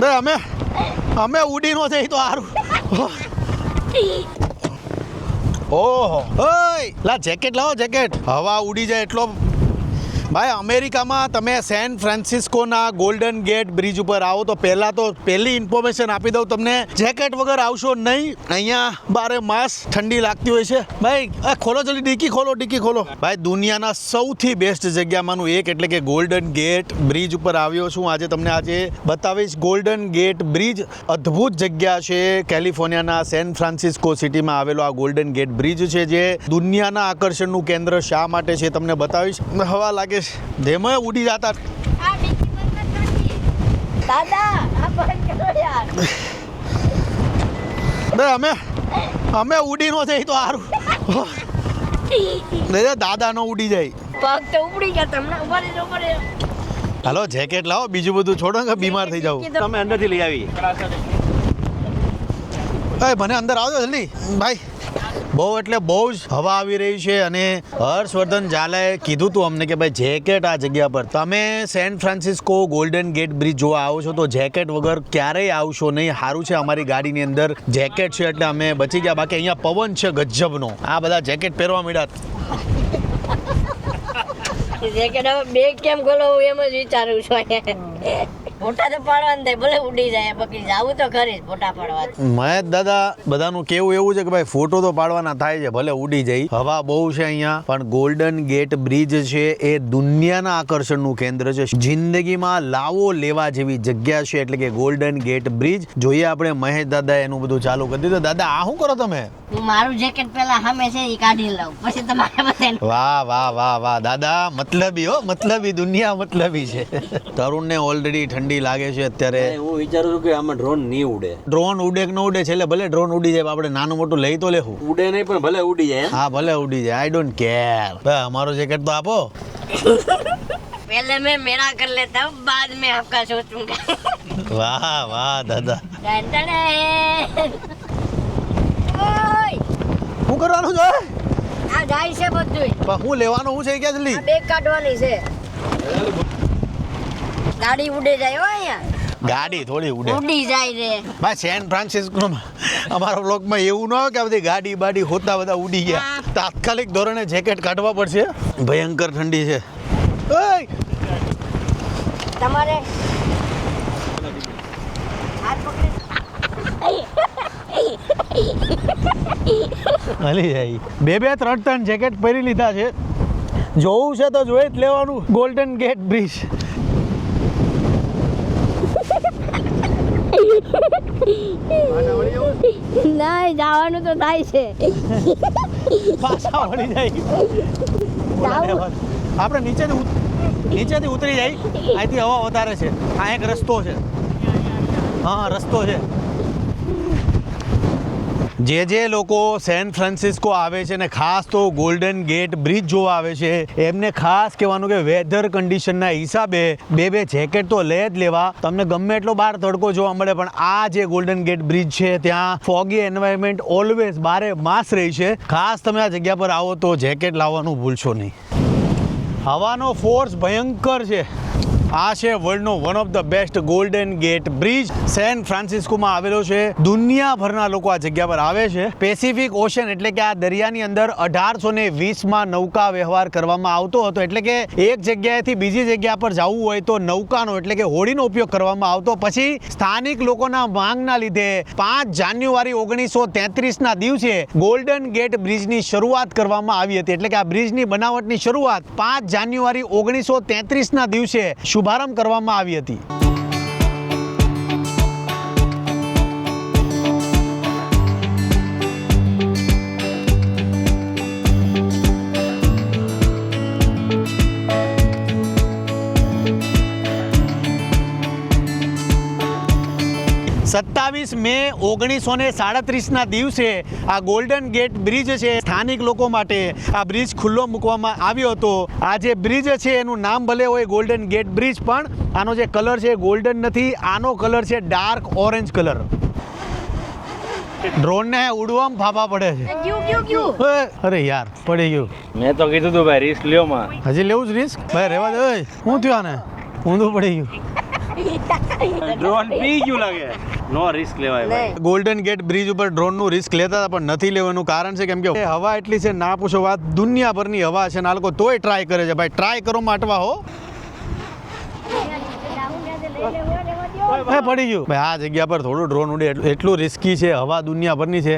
બે અમે અમે ઉડી નો જઈ તો સારું ઓહો. ઓય લા જેકેટ લાવો જેકેટ. હવા ઉડી જાય એટલો ભાઈ, અમેરિકામાં તમે સેન ફ્રાન્સિસ્કોના ગોલ્ડન ગેટ બ્રિજ ઉપર આવો તો પહેલાં તો પહેલી ઇન્ફોર્મેશન આપી દઉં તમને. જેકેટ વગર આવશો નહીં. અહીંયા બારે માસ ઠંડી લાગતી હોય છે. ભાઈ, આ ખોલો જલ્દી, ડીકી ખોલો ડીકી ખોલો. ભાઈ, દુનિયાના સૌથી બેસ્ટ જગ્યામાંનું એક એટલે કે ગોલ્ડન ગેટ બ્રિજ ઉપર આવ્યો છું. આજે તમને આજે બતાવીશ ગોલ્ડન ગેટ બ્રિજ અદ્ભુત જગ્યા છે. કેલિફોર્નિયાના સેન ફ્રાન્સિસ્કો સિટીમાં આવેલો આ ગોલ્ડન ગેટ બ્રિજ છે, જે દુનિયાના આકર્ષણનું કેન્દ્ર શા માટે છે તમને બતાવીશ. હવા લાગે ધેમાં ઉડી જતા. અમે અમે ઉડી નો જઈ તો સારું દાદા નો ઉડી જાય. પગ તો ઉપડી ગયા તમને ઊભા રહેજો હાલો જેકેટ લાવો બીજું બધું છોડો કે બીમાર થઈ જાવ. તમે અંદરથી લઈ આવી. એ મને અંદર આવજો જલ્દી. ભાઈ બહુ એટલે બહુ જ હવા આવી રહી છે અને હર્ષવર્ધન ઝાલાએ કીધું તું અમને કે ભાઈ જેકેટ આ જગ્યા પર. તમે San Francisco Golden Gate Bridge જોવા આવો છો તો જેકેટ વગર ક્યારેય આવશો નહીં. સારું છે અમારી ગાડીની અંદર જેકેટ છે એટલે અમે બચી ગયા. બાકી અહીંયા પવન છે ગજબનો. આ બધા જેકેટ પહેરવા મળ્યા જેકેટ હવે બેગ કેમ ખોલો એમ જ વિચારું છું. ફોટા તો પાડવાના થાય ભલે ઉડી જાય બાકી જાવું તો ખરી જ ફોટા પાડવા મહેશ દાદા બધાનું કેવું એવું છે કે ભાઈ ફોટો તો પાડવાના થાય છે ભલે ઉડી જાય. હવા બહુ છે અહીંયા પણ ગોલ્ડન ગેટ બ્રિજ છે એ દુનિયાના આકર્ષણનું કેન્દ્ર છે. જિંદગીમાં લાવો લેવા જેવી જગ્યા છે એટલે કે ગોલ્ડન ગેટ બ્રિજ જોઈએ આપણે મહેશ દાદા એનું બધું ચાલુ કરી દીધું. દાદા આ શું કરો તમે? હું મારું જેકેટ પહેલા સામે છે એ કાઢી લઉં. પછી તમારે બધાને. વાહ વાહ વાહ વાહ. દાદા મતલબી હો મતલબી દુનિયા મતલબી છે. તરુણને ઓલરેડી ઠંડી ઠંડી લાગે છે અત્યારે. હું વિચારું છું કે આમાં ડ્રોન નહીં ઉડે. ડ્રોન ઉડે કે ન ઉડે? છે એટલે ભલે ડ્રોન ઉડી જાય આપણે નાનું મોટું લઈ તો લેવું. ઉડે નહીં પણ ભલે ઉડી જાય હા ભલે ઉડી જાય. આઈ ડોન્ટ કેર અમારો જેકેટ તો આપો. પહેલે મેં મેરા કર લેતા હું બાદ મેં આપકા સોચુંગા વાહ વાહ દાદા. શું કરવાનું છે? આ જાય છે બધું પણ હું લેવાનું હું છે કે જલ્દી બેગ કાઢવાની છે. ગાડી ઉડે જાય હો અહીંયા. ગાડી થોડી ઉડે. ઉડી જાય રે. ભાઈ સેન ફ્રાન્સિસ્કો અમારા બ્લોગમાં એવું ન હોય કે બધી ગાડી બાડી હોતા બધા ઉડી ગયા. તાત્કાલિક ધોરણે જેકેટ કાઢવા પડશે. ભયંકર ઠંડી છે. ઓય! તમારે જાય. બે બે ત્રણ ત્રણ જેકેટ પહેરી લીધા છે. જોવું છે તો જોઈ જ લેવાનું. ગોલ્ડન ગેટ બ્રિજ ના જવાનું તો થાય છે. પાછા વળી જાય. આપણે નીચેથી નીચેથી ઉતરી જાય. અહીંથી હવા વધારે છે. આ એક રસ્તો છે. હા રસ્તો છે. જે જે લોકો સેન ફ્રાન્સિસ્કો આવે છે ને ખાસ તો ગોલ્ડન ગેટ બ્રિજ જોવા આવે છે, એમને ખાસ કહેવાનું કે વેધર કન્ડિશનના હિસાબે બે બે જેકેટ તો લે જ લેવા. તમને ગમે એટલો બહાર તડકો જોવા મળે, પણ આ જે ગોલ્ડન ગેટ બ્રિજ છે, ત્યાં ફોગી એન્વાયરમેન્ટ ઓલવેઝ બારે માસ રહી છે. ખાસ તમે આ જગ્યા પર આવો તો જેકેટ લાવવાનું ભૂલશો નહીં. હવાનો ફોર્સ ભયંકર છે. આ છે વર્લ્ડનો one of the best Golden Gate Bridge San ફ્રાન્સિસ્કોમાં આવેલો છે. દુનિયાભરના લોકો આ જગ્યા પર આવે છે. પેસિફિક ઓશન એટલે કે આ દરિયાની અંદર અઢારસો ને વીસમાં નૌકા વ્યવહાર કરવામાં આવતો હતો. એટલે કે એક જગ્યાએથી બીજી જગ્યા પર જવું હોય તો નૌકાનો એટલે કે હોડીનો ઉપયોગ કરવામાં આવતો. પછી સ્થાનિક લોકોના માંગના લીધે પાંચ જાન્યુઆરી ઓગણીસો તેત્રીસના દિવસે ગોલ્ડન ગેટ બ્રિજની શરૂઆત કરવામાં આવી હતી. એટલે કે આ બ્રિજની બનાવટની શરૂઆત પાંચ જાન્યુઆરી ઓગણીસો તેત્રીસના દિવસે શુભારંભ કરવામાં આવી હતી. સત્તાવીસ મે ઓગણીસો ને સાડત્રીસના દિવસે આ ગોલ્ડન ગેટ બ્રિજ છે સ્થાનિક લોકો માટે આ બ્રિજ ખુલ્લો મૂકવામાં આવ્યો હતો. આ જે બ્રિજ છે એનું નામ ભલે હોય ગોલ્ડન ગેટ બ્રિજ પણ આનો જે કલર છે ગોલ્ડન નથી આનો કલર છે ડાર્ક ઓરેન્જ કલર ડ્રોનને ઉડવામાં ફાફા પડે છે. ક્યુ ક્યુ ક્યુ એ, અરે યાર પડી ગયું. મેં તો કીધું તું ભાઈ રિસ્ક લ્યો માં. હજી લેવું જ રિસ્ક ભાઈ રેવા દે હું શું થયું આને? ઊંધું પડી ગયું. ડ્રોન પી ગયું લાગે. નો રિસ્ક લેવાય ભાઈ. ગોલ્ડન ગેટ બ્રિજ ઉપર ડ્રોનનું રિસ્ક લેતા હતા પણ નથી લેવાનું કારણ છે કેમ કે હવા એટલી છે ના પૂછો વાત દુનિયાભરની હવા છે ને આ લોકો તોય ટ્રાય કરે છે. ભાઈ ટ્રાય કરો માટવા હો. પડી ગયું. ભાઈ આ જગ્યા પર થોડું ડ્રોન ઉડે એટલું- રિસ્કી છે હવા દુનિયાભરની છે.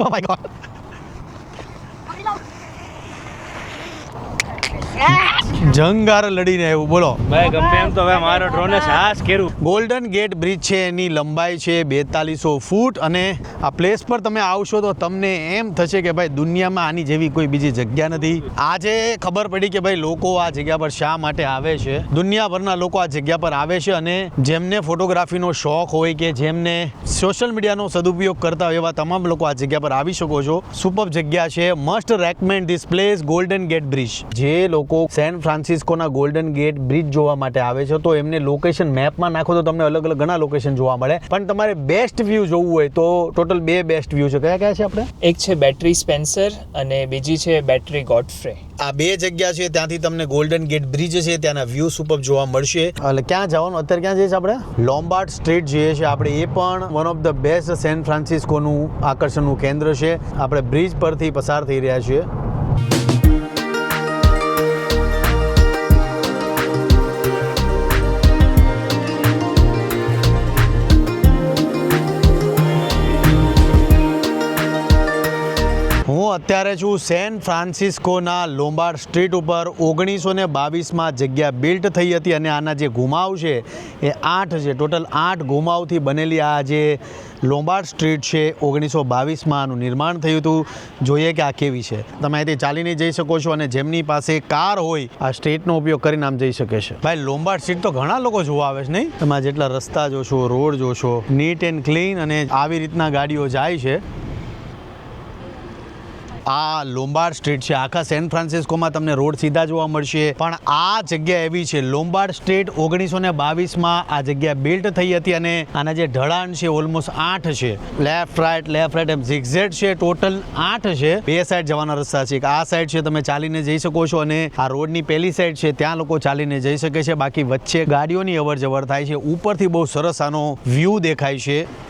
Oh my God. જંગાર લડીને આવ્યું બોલો. ભાઈ ગમે એમ તો હવે મારો ડ્રોને સાહસ કર્યું. ગોલ્ડન ગેટ બ્રિજ છે એની લંબાઈ છે બેતાલીસો ફૂટ અને આ પ્લેસ પર તમે આવશો તો તમને એમ થશે કે ભાઈ દુનિયામાં આની જેવી કોઈ બીજી જગ્યા નથી. આજે ખબર પડી કે ભાઈ લોકો આ જગ્યા પર શા માટે આવે છે? દુનિયાભરના લોકો આ જગ્યા પર આવે છે અને જેમને ફોટોગ્રાફીનો શોખ હોય કે જેમને સોશિયલ મીડિયાનો સદુપયોગ કરતા હોય એવા તમામ લોકો આ જગ્યા પર આવી શકો છો. સુપર જગ્યા છે. Must recommend this place Golden Gate Bridge જે લોકો સેન ફ્રાન્સિસ્કોના ગોલ્ડન ગેટ બ્રિજ જોવા માટે આવે છે. તો એમને લોકેશન મેપમાં નાખો તો તમને અલગ અલગ ઘણા લોકેશન જોવા મળે. પણ તમારે બેસ્ટ વ્યૂ જોવું હોય તો ટોટલ બે બેસ્ટ વ્યૂ છે. કયા કયા છે આપણે? એક છે બેટરી સ્પેન્સર અને બીજી છે બેટરી ગોડફ્રે આ બે જગ્યા છે ત્યાંથી તમને ગોલ્ડન ગેટ બ્રિજ છે ત્યાંના વ્યૂ સુપર જોવા મળશે. એટલે ક્યાં જવાનું? અત્યારે ક્યાં જઈએ છીએ આપણે? લોમ્બાર્ડ સ્ટ્રીટ જઈએ છીએ આપણે. એ પણ one of the best San ફ્રાન્સિસ્કોનું આકર્ષણનું કેન્દ્ર છે. આપણે બ્રિજ પરથી પસાર થઈ રહ્યા છીએ. હું અત્યારે છું સેન ફ્રાન્સિસ્કોના લોમ્બાર્ડ સ્ટ્રીટ ઉપર. ઓગણીસો ને બાવીસમાં જગ્યા બિલ્ટ થઈ હતી અને આના જે ઘુમાવ છે એ આઠ છે. ટોટલ આઠ ઘુમાવથી બનેલી આ જે લોમ્બાર્ડ સ્ટ્રીટ છે, ઓગણીસો બાવીસમાં આનું નિર્માણ થયું હતું. જોઈએ કે આ કેવી છે. તમે અહીંથી ચાલીને જઈ શકો છો અને જેમની પાસે કાર હોય, આ સ્ટ્રીટનો ઉપયોગ કરીને આમ જઈ શકે છે. ભાઈ લોમ્બાર્ડ સ્ટ્રીટ તો ઘણા લોકો જોવા આવે છે, નહીં? તમે જેટલા રસ્તા જોશો, રોડ જોશો, નીટ એન્ડ ક્લીન અને આવી રીતના ગાડીઓ જાય છે. આ લોમ્બાર્ડ સ્ટ્રીટ છે. આખા સેન ફ્રાન્સિસ્કોમાં તમને રોડ સીધા જોવા મળશે. પણ આ જગ્યા એવી છે. લોમ્બાર્ડ સ્ટ્રીટ ઓગણીસો ને બાવીસમાં આ જગ્યા બિલ્ટ થઈ હતી અને આના જે ઢળાણ છે ઓલમોસ્ટ આઠ છે. લેફ્ટ રાઈટ લેફ્ટ રાઈટ એમ ઝિગઝેડ છે. ટોટલ આઠ છે. બે સાઈડ જવાના રસ્તા છે. આ સાઈડ છે તમે ચાલીને જઈ શકો છો અને આ રોડની પહેલી સાઈડ છે. ત્યાં લોકો ચાલીને જઈ શકે છે. બાકી વચ્ચે ગાડીઓની અવર જવર થાય છે. ઉપરથી બહુ સરસ આનો વ્યૂ દેખાય છે.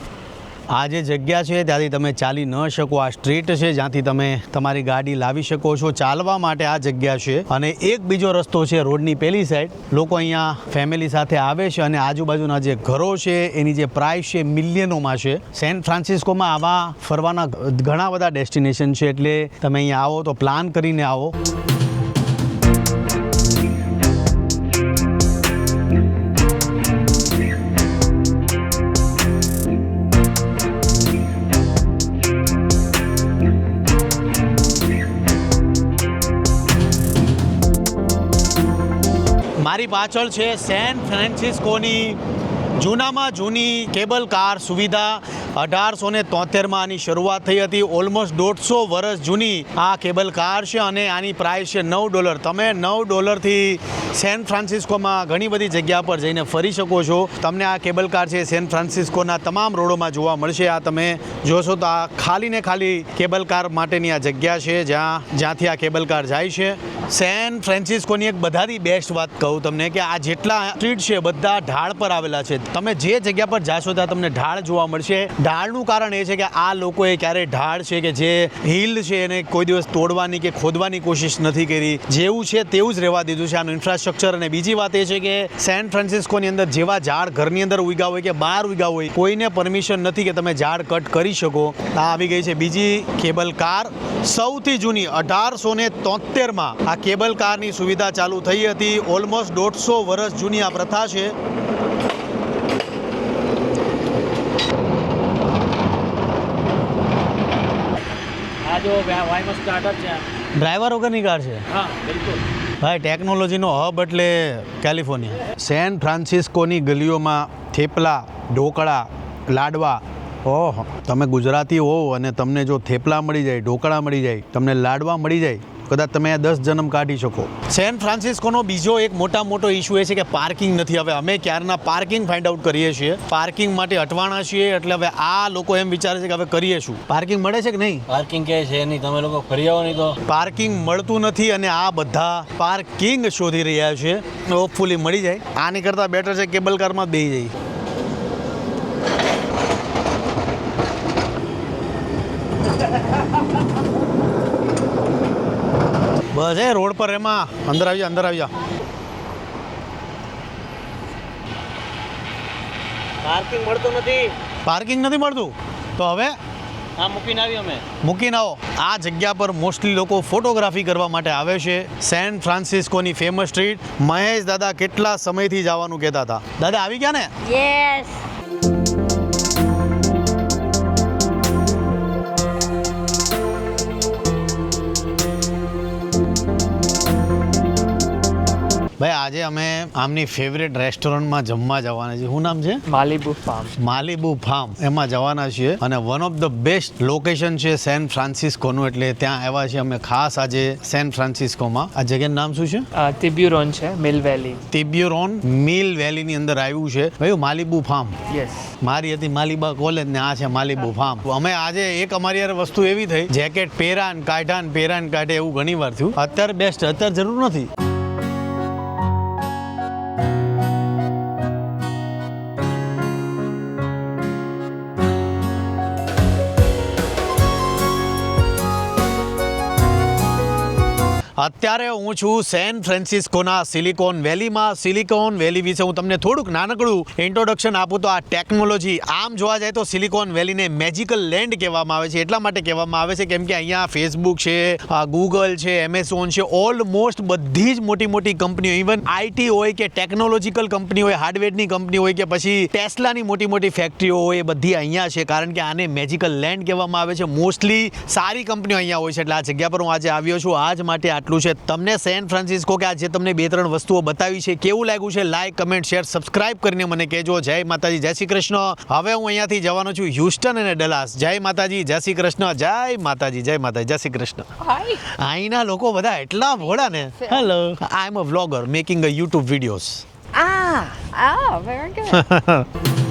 આ જે જગ્યા છે, ત્યાંથી તમે ચાલી ન શકો. આ સ્ટ્રીટ છે, જ્યાંથી તમે તમારી ગાડી લાવી શકો છો. ચાલવા માટે આ જગ્યા છે. અને એક બીજો રસ્તો છે, રોડની પેલી સાઈડ લોકો અહીંયા ફેમિલી સાથે આવે છે અને આજુબાજુના જે ઘરો છે, એની જે પ્રાઇસ છે મિલિયનોમાં છે. સેન ફ્રાન્સિસ્કોમાં આવા ફરવાના ઘણા બધા ડેસ્ટિનેશન છે. એટલે તમે અહીંયા આવો તો પ્લાન કરીને આવો. મારી પાછળ છે સેન ફ્રાન્સિસ્કોની જૂનામાં જૂની કેબલ કાર સુવિધા. અઢારસો ને તોતેરમાં આની શરૂઆત થઈ હતી. ઓલમોસ્ટ દોઢસો વર્ષ જૂની આ કેબલ કાર છે અને આની પ્રાઇસ છે નવ ડોલર. તમે નવ ડોલરથી સેન ફ્રાન્સિસ્કોમાં ઘણી બધી જગ્યા પર જઈને ફરી શકો છો. તમને આ કેબલ કાર છે સેન ફ્રાન્સિસ્કોના તમામ રોડોમાં જોવા મળશે. આ તમે જોશો તો આ ખાલી ને ખાલી કેબલ કાર માટેની આ જગ્યા છે જ્યાં જ્યાંથી આ કેબલ કાર જાય છે. સેન ફ્રાન્સિસ્કોની એક બધાથી બેસ્ટ વાત કહું તમને કે આ જેટલા સ્ટ્રીટ છે બધા ઢાળ પર આવેલા છે. તમે જે જગ્યા પર જાશો ત્યાં તમને ઢાળ જોવા મળશે. ઢાળનું કારણ એ છે કે આ લોકોએ ક્યારે ઢાળ છે કે જે હિલ છે એને કોઈ દિવસ તોડવાની કે ખોદવાની કોશિશ નથી કરી. જેવું છે તેવું જ રહેવા દીધું છે આનું ઇન્ફ્રાસ્ટ્રક્ચર અને બીજી વાત એ છે કે સેન ફ્રાન્સિસ્કોની અંદર જેવા ઝાડ ઘરની અંદર ઉગ્યા હોય કે બહાર ઉગ્યા હોય, કોઈને પરમિશન નથી કે તમે ઝાડ કટ કરી શકો. આ આવી ગઈ છે બીજી કેબલ કાર સૌથી જૂની અઢારસો ને તોતેરમાં આ કેબલ કારની સુવિધા ચાલુ થઈ હતી. ઓલમોસ્ટ દોઢસો વર્ષ જૂની આ પ્રથા છે. આ જો વાયનો સ્ટાર્ટઅપ છે ડ્રાઈવર વગરની કાર છે? હા બિલકુલ. ભાઈ ટેકનોલોજીનો હબ એટલે કેલિફોર્નિયા સેન ફ્રાન્સિસ્કોની ગલીઓમાં થેપલા ઢોકળા લાડવા. ઓહ. તમે ગુજરાતી હોવ અને તમને જો થેપલા મળી જાય ઢોકળા મળી જાય તમને લાડવા મળી જાય કદાચ તમે દસ જન્મ કાઢી શકો. સેન ફ્રાન્સિસ્કોનો બીજો એક મોટા મોટો ઇશ્યુ એ છે કે પાર્કિંગ નથી. હવે અમે ક્યારના પાર્કિંગ ફાઇન્ડ આઉટ કરીએ છીએ? પાર્કિંગ માટે અટવાણા છીએ? એટલે હવે આ લોકો એમ વિચારે છે કે હવે કરીએ શું? પાર્કિંગ મળે છે કે નહીં? પાર્કિંગ કે છે નહીં. તમે લોકો ફરી આવો નહીં તો. પાર્કિંગ મળતું નથી અને આ બધા પાર્કિંગ શોધી રહ્યા છે. હોપફુલી મળી જાય. આની કરતાં બેટર છે કેબલ કારમાં બે બેસી બસ એ રોડ પર એમાં અંદર આવ્યા અંદર આવ્યા પાર્કિંગ મળતું નથી. પાર્કિંગ નથી મળતું? તો હવે? મૂકીને આવી અમે. મૂકીને આવો. આ જગ્યા પર મોસ્ટલી લોકો ફોટોગ્રાફી કરવા માટે આવે છે. સેન ફ્રાન્સિસ્કોની ફેમસ સ્ટ્રીટ. મહેશ દાદા કેટલા સમયથી જવાનું કહેતા હતા? દાદા આવી ગયા ને? યસ ભાઈ આજે અમે આમની ફેવરેટ રેસ્ટોરન્ટમાં જમવા જવાના છીએ. શું નામ છે? Malibu farm. Malibu farm. એમાં જવાના છીએ. અને one of the best location છે સેન ફ્રાન્સિસ્કોનું એટલે ત્યાં આવ્યા છીએ અમે ખાસ આજે સેન ફ્રાન્સિસ્કોમાં આ જગ્યાનું નામ શું છે? તિબ્યુરોન છે મિલ વેલી. તિબ્યુરોન મિલ વેલીની અંદર આવ્યું છે. ભાઈ માલિબુ ફાર્મ. યસ મારી હતી માલિબા કોલેજ ને આ છે માલિબુ ફાર્મ. અમે આજે એક અમારી યાર વસ્તુ એવી થઈ. જેકેટ પહેરાન કાઢાન પહેરાન કાઢે એવું ઘણી વાર થયું. અત્યારે બેસ્ટ અત્યારે જરૂર નથી. અત્યારે હું છું સેન ફ્રાન્સિસ્કોના સિલિકોન વેલીમાં. સિલિકોન વેલી વિશે હું તમને થોડુંક નાનકડું ઇન્ટ્રોડક્શન આપું તો આ ટેકનોલોજી આમ જોવા જાય તો સિલિકોન વેલીને મેજિકલ લેન્ડ કહેવામાં આવે છે. એટલા માટે કહેવામાં આવે છે કેમ કે અહીંયા ફેસબુક છે ગૂગલ છે એમેઝોન છે ઓલમોસ્ટ બધી જ મોટી મોટી કંપનીઓ ઇવન આઈટી હોય કે ટેકનોલોજીકલ કંપની હોય હાર્ડવેરની કંપની હોય કે પછી ટેસ્લાની મોટી મોટી ફેક્ટરીઓ હોય, એ બધી અહીંયા છે. કારણ કે આને મેજિકલ લેન્ડ કહેવામાં આવે છે. મોસ્ટલી સારી કંપનીઓ અહીંયા હોય છે. એટલે આ જગ્યા પર હું આજે આવ્યો છું. આજ માટે આટલું છે. તમને સેન ફ્રાન્સિસ્કો કે આજે તમને બે ત્રણ વસ્તુઓ બતાવી છે કેવું લાગ્યું છે લાઈક કમેન્ટ શેર સબસ્ક્રાઇબ કરીને મને કહેજો. જય માતાજી જય શ્રી કૃષ્ણ. હવે હું અહીંયાથી જવાનો છું હ્યુસ્ટન અને ડલાસ. જય માતાજી જય શ્રી કૃષ્ણ જય માતાજી જય માતાજી જય શ્રી કૃષ્ણ. અહીંના લોકો બધા એટલા ભોળા ને. Hello I am a vlogger making a YouTube videos Ah, oh, very good.